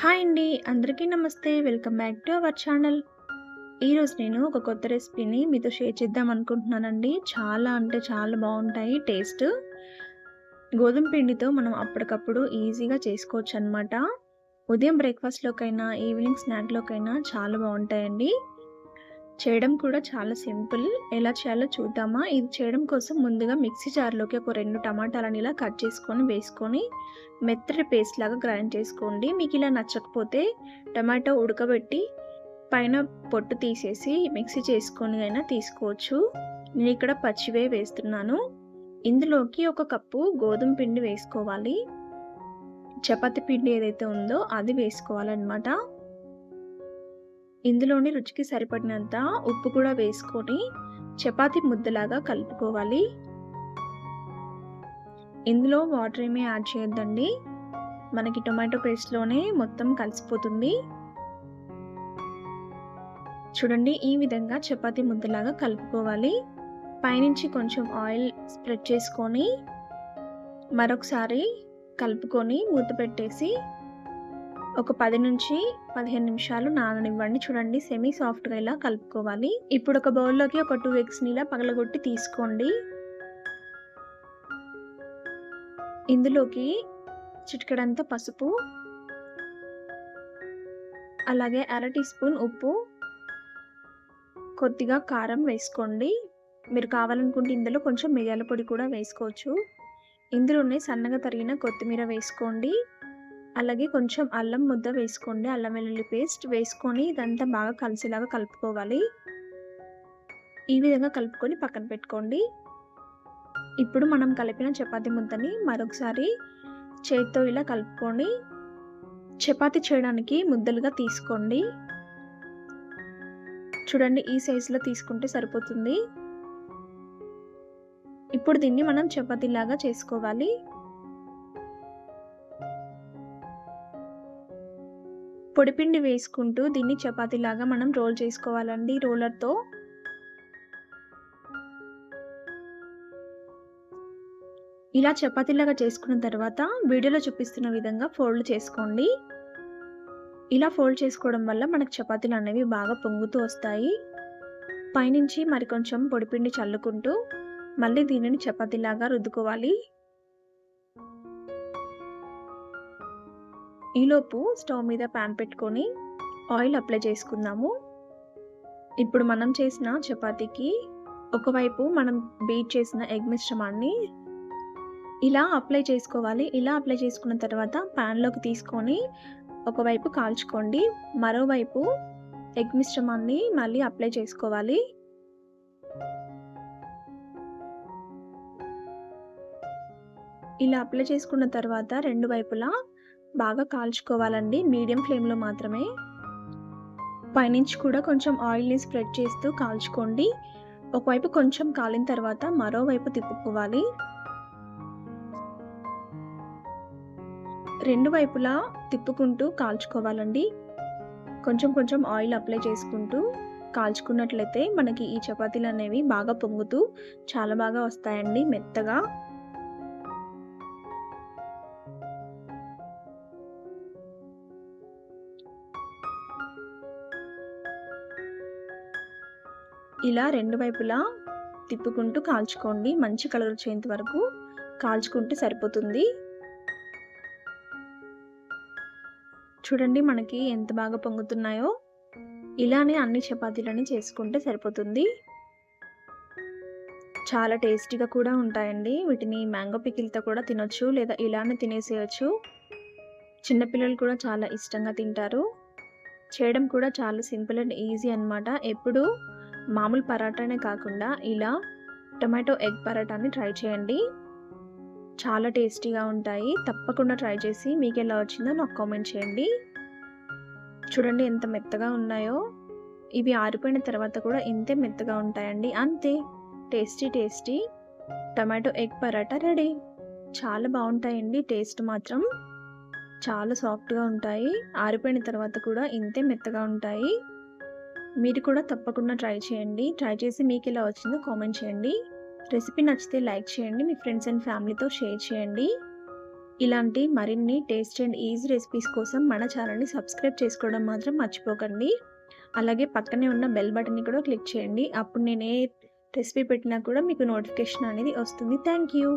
Hi అండి అందరికీ నమస్తే. Welcome back to our channel. ఈరోజు నేను ఒక కొత్త రెసిపీని మీతో షేర్ చేద్దాం అనుకుంటున్నానండి. చాలా అంటే చాలా బాగుంటాయి టేస్ట్. గోధుమ పిండితో మనం అప్పటికప్పుడు ఈజీగా చేసుకోవచ్చు అనమాట ఉదయం బ్రేక్ఫాస్ట్లోకైనా ఈవినింగ్ స్నాక్లోకైనా చాలా బాగుంటాయండి. చేయడం కూడా చాలా సింపుల్. ఎలా చేయాలో చూద్దామా? ఇది చేయడం కోసం ముందుగా మిక్సీ జార్లోకి ఒక రెండు టమాటాలను ఇలా కట్ చేసుకొని వేసుకొని మెత్తటి పేస్ట్ లాగా గ్రైండ్ చేసుకోండి. మీకు ఇలా నచ్చకపోతే టమాటో ఉడకబెట్టి పైన పొట్టు తీసేసి మిక్సీ చేసుకొని అయినా తీసుకోవచ్చు. నేను ఇక్కడ పచ్చివే వేస్తున్నాను. ఇందులోకి ఒక కప్పు గోధుమ పిండి వేసుకోవాలి. చపాతి పిండి ఏదైతే ఉందో అది వేసుకోవాలన్నమాట. ఇందులోని రుచికి సరిపడినంత ఉప్పు కూడా వేసుకొని చపాతి ముద్దలాగా కలుపుకోవాలి. ఇందులో వాటర్ ఏమీ యాడ్ చేయొద్దండి. మనకి టొమాటో పేస్ట్లోనే మొత్తం కలిసిపోతుంది. చూడండి ఈ విధంగా చపాతి ముద్దలాగా కలుపుకోవాలి. పైనుంచి కొంచెం ఆయిల్ స్ప్రెడ్ చేసుకొని మరొకసారి కలుపుకొని మూత పెట్టేసి ఒక పది నుంచి పదిహేను నిమిషాలు నాననివ్వండి. చూడండి సెమీ సాఫ్ట్గా ఇలా కలుపుకోవాలి. ఇప్పుడు ఒక బౌల్లోకి ఒక టూ ఎగ్స్ని ఇలా పగలగొట్టి తీసుకోండి. ఇందులోకి చిటికడంత పసుపు అలాగే అర టీ స్పూన్ ఉప్పు కొద్దిగా కారం వేసుకోండి. మీరు కావాలనుకుంటే ఇందులో కొంచెం మిరియాల పొడి కూడా వేసుకోవచ్చు. ఇందులోనే సన్నగా తరిగిన కొత్తిమీర వేసుకోండి. అలాగే కొంచెం అల్లం ముద్ద వేసుకోండి. అల్లం వెల్లుల్లి పేస్ట్ వేసుకొని ఇదంతా బాగా కలిసేలాగా కలుపుకోవాలి. ఈ విధంగా కలుపుకొని పక్కన పెట్టుకోండి. ఇప్పుడు మనం కలిపిన చపాతీ ముద్దని మరొకసారి చేతితో ఇలా కలుపుకొని చపాతీ చేయడానికి ముద్దలుగా తీసుకోండి. చూడండి ఈ సైజులో తీసుకుంటే సరిపోతుంది. ఇప్పుడు దీన్ని మనం చపాతీలాగా చేసుకోవాలి. పొడిపిండి వేసుకుంటూ దీన్ని చపాతీలాగా మనం రోల్ చేసుకోవాలండి. రోలర్తో ఇలా చపాతీలాగా చేసుకున్న తర్వాత వీడియోలో చూపిస్తున్న విధంగా ఫోల్డ్ చేసుకోండి. ఇలా ఫోల్డ్ చేసుకోవడం వల్ల మనకు చపాతీలు అనేవి బాగా పొంగుతూ వస్తాయి. పైనుంచి మరి కొంచెం పొడిపిండి చల్లుకుంటూ మళ్ళీ దీనిని చపాతీలాగా రుద్దుకోవాలి. ఈలోపు స్టవ్ మీద ప్యాన్ పెట్టుకొని ఆయిల్ అప్లై చేసుకుందాము. ఇప్పుడు మనం చేసిన చపాతీకి ఒకవైపు మనం బీట్ చేసిన ఎగ్ మిశ్రమాన్ని ఇలా అప్లై చేసుకోవాలి. ఇలా అప్లై చేసుకున్న తర్వాత ప్యాన్లోకి తీసుకొని ఒకవైపు కాల్చుకోండి. మరోవైపు ఎగ్ మిశ్రమాన్ని మళ్ళీ అప్లై చేసుకోవాలి. ఇలా అప్లై చేసుకున్న తర్వాత రెండు వైపులా బాగా కాల్చుకోవాలండి. మీడియం ఫ్లేమ్లో మాత్రమే. పైనుంచి కూడా కొంచెం ఆయిల్ని స్ప్రెడ్ చేస్తూ కాల్చుకోండి. ఒకవైపు కొంచెం కాలిన తర్వాత మరోవైపు తిప్పుకోవాలి. రెండు వైపులా తిప్పుకుంటూ కాల్చుకోవాలండి. కొంచెం కొంచెం ఆయిల్ అప్లై చేసుకుంటూ కాల్చుకున్నట్లయితే మనకి ఈ చపాతీలు అనేవి బాగా పొంగుతూ చాలా బాగా వస్తాయండి మెత్తగా. ఇలా రెండు వైపులా తిప్పుకుంటూ కాల్చుకోండి. మంచి కలర్ వచ్చేంత వరకు కాల్చుకుంటే సరిపోతుంది. చూడండి మనకి ఎంత బాగా పొంగుతున్నాయో. ఇలానే అన్ని చపాతీలని చేసుకుంటే సరిపోతుంది. చాలా టేస్టీగా కూడా ఉంటాయండి. వీటిని మ్యాంగో పికిల్తో కూడా తినొచ్చు లేదా ఇలానే తినేసేయచ్చు. చిన్నపిల్లలు కూడా చాలా ఇష్టంగా తింటారు. చేయడం కూడా చాలా సింపుల్ అండ్ ఈజీ అనమాట ఎప్పుడు మామూలు పరాటానే కాకుండా ఇలా టొమాటో ఎగ్ పరాటాని ట్రై చేయండి. చాలా టేస్టీగా ఉంటాయి. తప్పకుండా ట్రై చేసి మీకు ఎలా వచ్చిందో నాకు కామెంట్ చేయండి. చూడండి ఎంత మెత్తగా ఉన్నాయో. ఇవి ఆరిపోయిన తర్వాత కూడా ఇంతే మెత్తగా ఉంటాయండి. అంతే. Tasty tasty. Tomato egg paratha ready. చాలా బాగుంటాయండి. టేస్ట్ మాత్రం చాలా సాఫ్ట్గా ఉంటాయి. ఆరిపోయిన తర్వాత కూడా ఇంతే మెత్తగా ఉంటాయి. మీరు కూడా తప్పకుండా ట్రై చేయండి. ట్రై చేసి మీకు ఎలా వచ్చిందో కామెంట్ చేయండి. రెసిపీ నచ్చితే లైక్ చేయండి. మీ ఫ్రెండ్స్ అండ్ ఫ్యామిలీతో షేర్ చేయండి. ఇలాంటి మరిన్ని టేస్ట్ అండ్ ఈజీ రెసిపీస్ కోసం మన ఛానల్ని సబ్స్క్రైబ్ చేసుకోవడం మాత్రం మర్చిపోకండి. అలాగే పక్కనే ఉన్న బెల్ బటన్ని కూడా క్లిక్ చేయండి. అప్పుడు నేను ఏ రెసిపీ పెట్టినా కూడా మీకు నోటిఫికేషన్ అనేది వస్తుంది. Thank you.